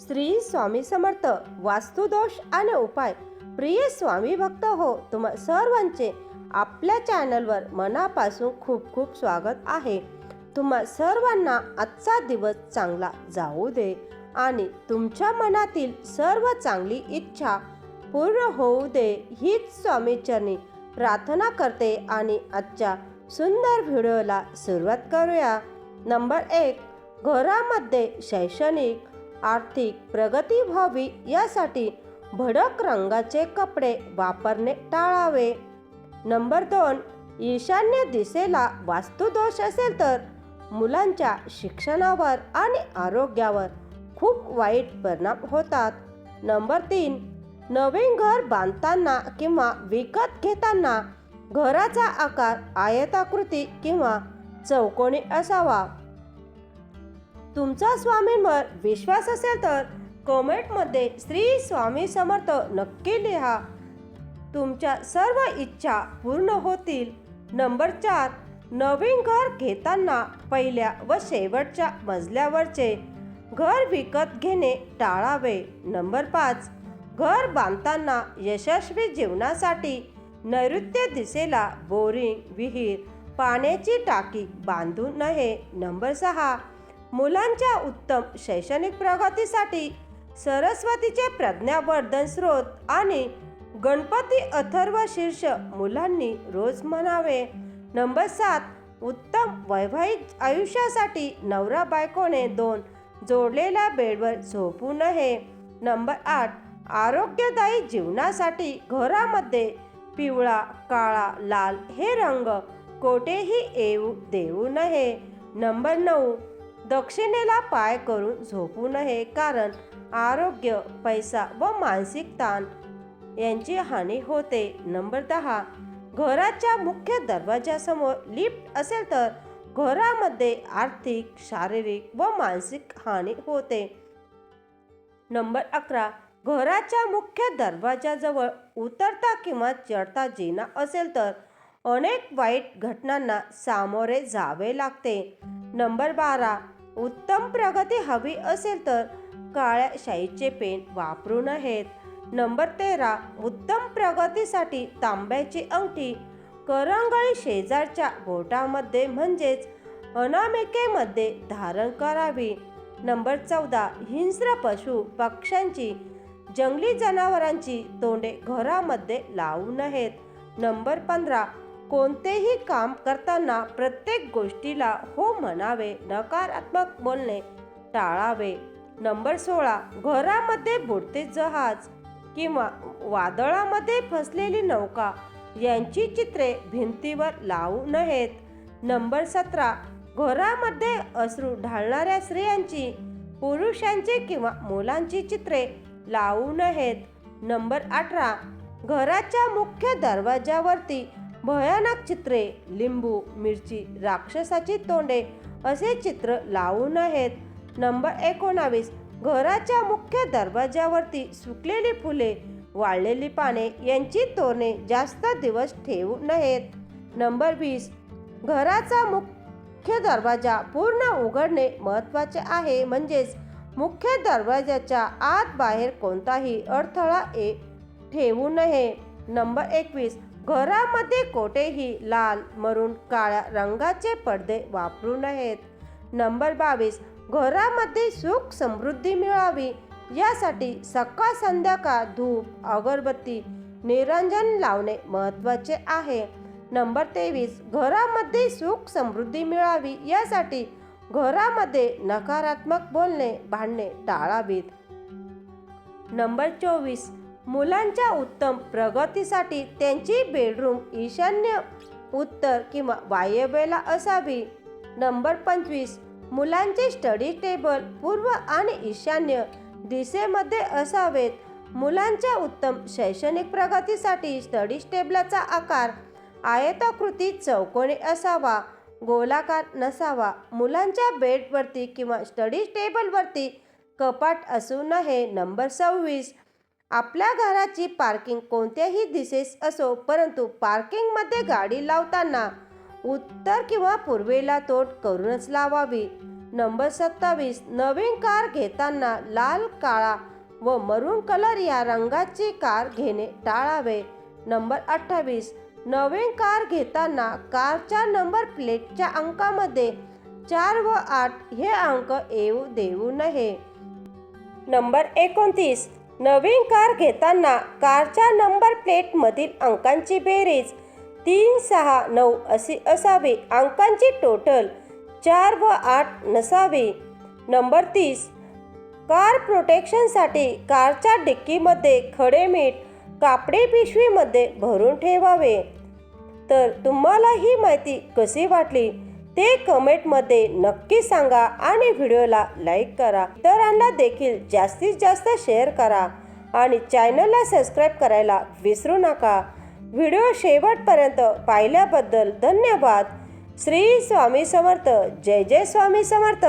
श्री स्वामी समर्थ वास्तुदोष आणि उपाय. प्रिय स्वामी भक्त हो तुम्हा सर्वांचे आपल्या चॅनलवर मनापासून खूप खूप स्वागत आहे. तुम्हा सर्वांना आजचा दिवस चांगला जाऊ दे आणि तुमच्या मनातील सर्व चांगली इच्छा पूर्ण होऊ दे हीच स्वामीचरणी प्रार्थना करते आणि आजच्या सुंदर व्हिडिओला सुरुवात करूया. नंबर एक घरामध्ये शैक्षणिक आर्थिक प्रगती व्हावी यासाठी भडक रंगाचे कपडे वापरणे टाळावे. नंबर दोन ईशान्य दिशेला वास्तुदोष असेल तर मुलांच्या शिक्षणावर आणि आरोग्यावर खूप वाईट परिणाम होतात. नंबर तीन नवीन घर बांधताना किंवा विकत घेताना घराचा आकार आयताकृती किंवा चौकोनी असावा. तुमचा स्वामींवर विश्वास असेल तर कॉमेंटमध्ये श्री स्वामी समर्थ नक्की लिहा. तुमच्या सर्व इच्छा पूर्ण होतील. नंबर चार नवीन घर घेताना पहिल्या व शेवटच्या मजल्यावरचे घर विकत घेणे टाळावे. नंबर पाच घर बांधताना यशस्वी जीवनासाठी नैऋत्य दिशेला बोरिंग विहीर पाण्याची टाकी बांधू नये. नंबर सहा मुलांच्या उत्तम शैक्षणिक प्रगतीसाठी सरस्वतीचे प्रज्ञावर्धन स्रोत आणि गणपती अथर्व शीर्ष मुलांनी रोज म्हणावे. नंबर सात उत्तम वैवाहिक आयुष्यासाठी नवरा बायकोने दोन जोडलेल्या बेडवर झोपू नये. नंबर आठ आरोग्यदायी जीवनासाठी घरामध्ये पिवळा काळा लाल हे रंग कोठेही येऊ देऊ नये. नंबर नऊ दक्षिणेला पाय करून झोपू नये कारण आरोग्य पैसा व मानसिक ताण यांची हानी होते. नंबर दहा. घराच्या मुख्य दरवाजासमोर लिफ्ट असेल तर घरामध्ये आर्थिक शारीरिक व मानसिक हानी होते. नंबर अकरा. घराच्या मुख्य दरवाजाजवळ उतरता किंवा चढता जिना असेल तर अनेक वाईट घटनांना सामोरे जावे लागते. नंबर बारा. उत्तम प्रगती हवी असेल तर काळ्या शाईचे पेन वापरू नयेत नंबर तेरा उत्तम प्रगतीसाठी तांब्याची अंगठी. करंगळी शेजारच्या बोटामध्ये म्हणजेच अनामिकेमध्ये धारण करावी. नंबर चौदा हिंस्र पशु पक्ष्यांची जंगली जनावरांची तोंडे घरामध्ये लावू नयेत नंबर पंधरा कोणतेही काम करताना प्रत्येक गोष्टीला हो म्हणावे नकारात्मक बोलणे टाळावे. नंबर सोळा घरामध्ये बुडते जहाज किंवा वादळामध्ये फसलेली नौका यांची चित्रे भिंतीवर लावू नयेत. नंबर सतरा घरामध्ये अश्रू ढाळणाऱ्या स्त्रियांची पुरुषांची किंवा मुलांची चित्रे लावू नयेत. नंबर अठरा घराच्या मुख्य दरवाजावरती भयानक चित्रे लिंबू मिरची राक्षसाची तोंडे असे चित्र लावू नयेत नंबर एकोणावीस घराच्या मुख्य दरवाजावरती सुकलेली फुले वाळलेली पाने यांची तोरणे जास्त दिवस ठेवू नयेत. नंबर वीस घराचा मुख्य दरवाजा पूर्ण उघडणे महत्त्वाचे आहे. म्हणजेच मुख्य दरवाजाच्या आत बाहेर कोणताही अडथळा ए ठेवू नये. नंबर एकवीस घरामध्ये कोठेही लाल मरून काळ्या रंगाचे पडदे वापरू नयेत. नंबर बावीस घरामध्ये सुख समृद्धी मिळावी यासाठी सकाळ संध्याकाळ धूप अगरबत्ती निरंजन लावणे महत्त्वाचे आहे. नंबर तेवीस घरामध्ये सुख समृद्धी मिळावी यासाठी घरामध्ये नकारात्मक बोलणे भांडणे टाळावीत. नंबर चोवीस मुलांच्या उत्तम प्रगतीसाठी त्यांची बेडरूम ईशान्य उत्तर किंवा वायव्येला असावी. नंबर पंचवीस. मुलांचे स्टडी टेबल पूर्व आणि ईशान्य दिशेमध्ये असावेत. मुलांच्या उत्तम शैक्षणिक प्रगतीसाठी स्टडी टेबलाचा आकार आयताकृती चौकोनी असावा गोलाकार नसावा. मुलांच्या बेडवरती किंवा स्टडी टेबलवरती कपाट असू नये नंबर सव्वीस. आपल्या घराची पार्किंग कोणत्याही दिशेस असो परंतु पार्किंगमध्ये गाडी लावताना उत्तर किंवा पूर्वेला तोट करूनच लावावी. नंबर सत्तावीस नवीन कार घेताना लाल काळा व मरून कलर या रंगाची कार घेणे टाळावे. नंबर अठ्ठावीस नवीन कार घेताना कारच्या नंबर प्लेटच्या अंकामध्ये चार व आठ हे अंक येऊ देऊ नये. नंबर एकोणतीस नवीन कार घेताना कारच्या नंबर प्लेटमधील अंकांची बेरीज तीन सहा नऊ अशी असावी. अंकांची टोटल चार व आठ नसावी. नंबर तीस कार प्रोटेक्शनसाठी कारच्या डिक्कीमध्ये खडे मीठ कापडी पिशवीमध्ये भरून ठेवावे. तर तुम्हाला ही माहिती कशी वाटली? ते कमेंटमध्ये नक्की सांगा आणि व्हिडिओला लाईक करा. इतरांना देखील जास्तीत जास्त शेअर करा आणि चॅनलला सबस्क्राईब करायला विसरू नका. व्हिडिओ शेवटपर्यंत पाहिल्याबद्दल धन्यवाद. श्री स्वामी समर्थ. जय जय स्वामी समर्थ.